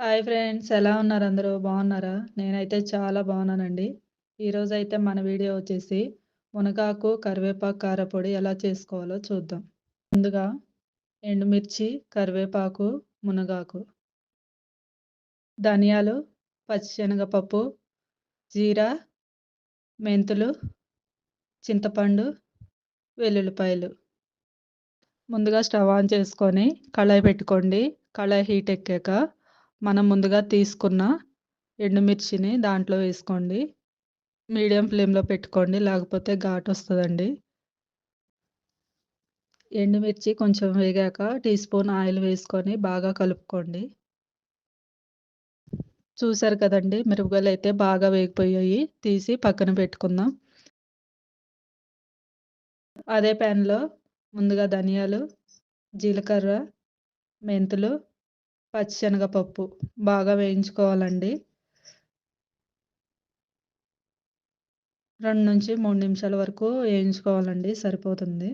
Hi friends ఎలా ఉన్నారు అందరూ? బాగున్నారా? నేనైతే చాలా బాగున్నానండి. ఈరోజైతే మన వీడియో వచ్చేసి మునగాకు కరివేపాకు కారపొడి ఎలా చేసుకోవాలో చూద్దాం. ముందుగా ఎండుమిర్చి కరివేపాకు మునగాకు ధనియాలు పచ్చిశనగపప్పు జీరా మెంతులు చింతపండు వెల్లుల్లిపాయలు. ముందుగా స్టవ్ ఆన్ చేసుకొని కళాయి పెట్టుకోండి. కళాయి హీట్ ఎక్కాక మనం ముందుగా తీసుకున్న ఎండుమిర్చిని దాంట్లో వేసుకోండి. మీడియం ఫ్లేమ్లో పెట్టుకోండి. లేకపోతే ఘాటు వస్తుందండి. ఎండుమిర్చి కొంచెం వేగాక టీ స్పూన్ ఆయిల్ వేసుకొని బాగా కలుపుకోండి. చూసారు కదండి మిరపకాయలు అయితే బాగా వేగిపోయాయి. తీసి పక్కన పెట్టుకుందాం. అదే ప్యాన్లో ముందుగా ధనియాలు జీలకర్ర మెంతులు పచ్చిశనగపప్పు బాగా వేయించుకోవాలండి. రెండు నుంచి మూడు నిమిషాల వరకు వేయించుకోవాలండి సరిపోతుంది.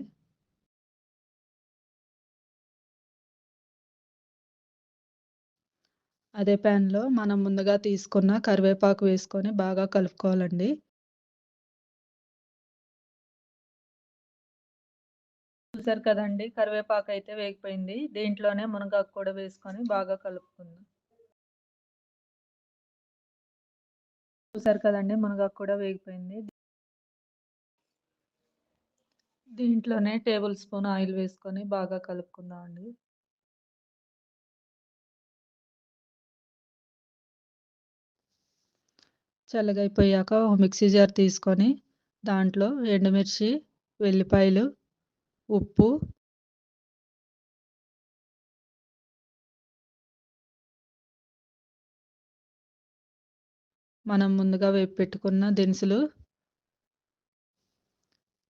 అదే ప్యాన్లో మనం ముందుగా తీసుకున్న కరివేపాకు వేసుకొని బాగా కలుపుకోవాలండి. చూసారు కదండి? కరివేపాకు అయితే వేగిపోయింది. దీంట్లోనే మునగాకు కూడా వేసుకొని బాగా కలుపుకుందాం. చూసారు కదండి? మునగాకు కూడా వేగిపోయింది. దీంట్లోనే టేబుల్ స్పూన్ ఆయిల్ వేసుకొని బాగా కలుపుకుందాం అండి. చల్లగైపోయాక మిక్సీ జార్ తీసుకొని దాంట్లో ఎండుమిర్చి వెల్లిపాయలు ఉప్పు మనం ముందుగా వేపు పెట్టుకున్న దినుసులు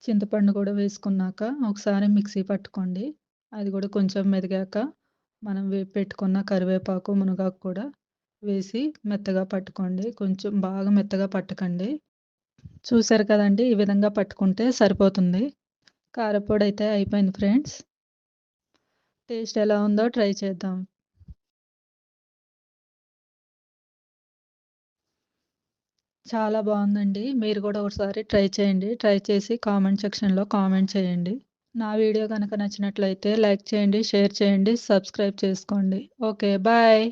చింతపండు కూడా వేసుకున్నాక ఒకసారి మిక్సీ పట్టుకోండి. అది కూడా కొంచెం మెదిగాక మనం వేపు పెట్టుకున్న కరివేపాకు మునగాకు కూడా వేసి మెత్తగా పట్టుకోండి. కొంచెం బాగా మెత్తగా పట్టకండి. చూసారు కదండి? ఈ విధంగా పట్టుకుంటే సరిపోతుంది. కారపొడి అయితే అయిపోయింది ఫ్రెండ్స్. టేస్ట్ ఎలా ఉందో ట్రై చేద్దాం. చాలా బాగుందండి. మీరు కూడా ఒకసారి ట్రై చేయండి. ట్రై చేసి కామెంట్ సెక్షన్లో కామెంట్ చేయండి. నా వీడియో కనుక నచ్చినట్లయితే లైక్ చేయండి షేర్ చేయండి సబ్స్క్రైబ్ చేసుకోండి. Okay bye.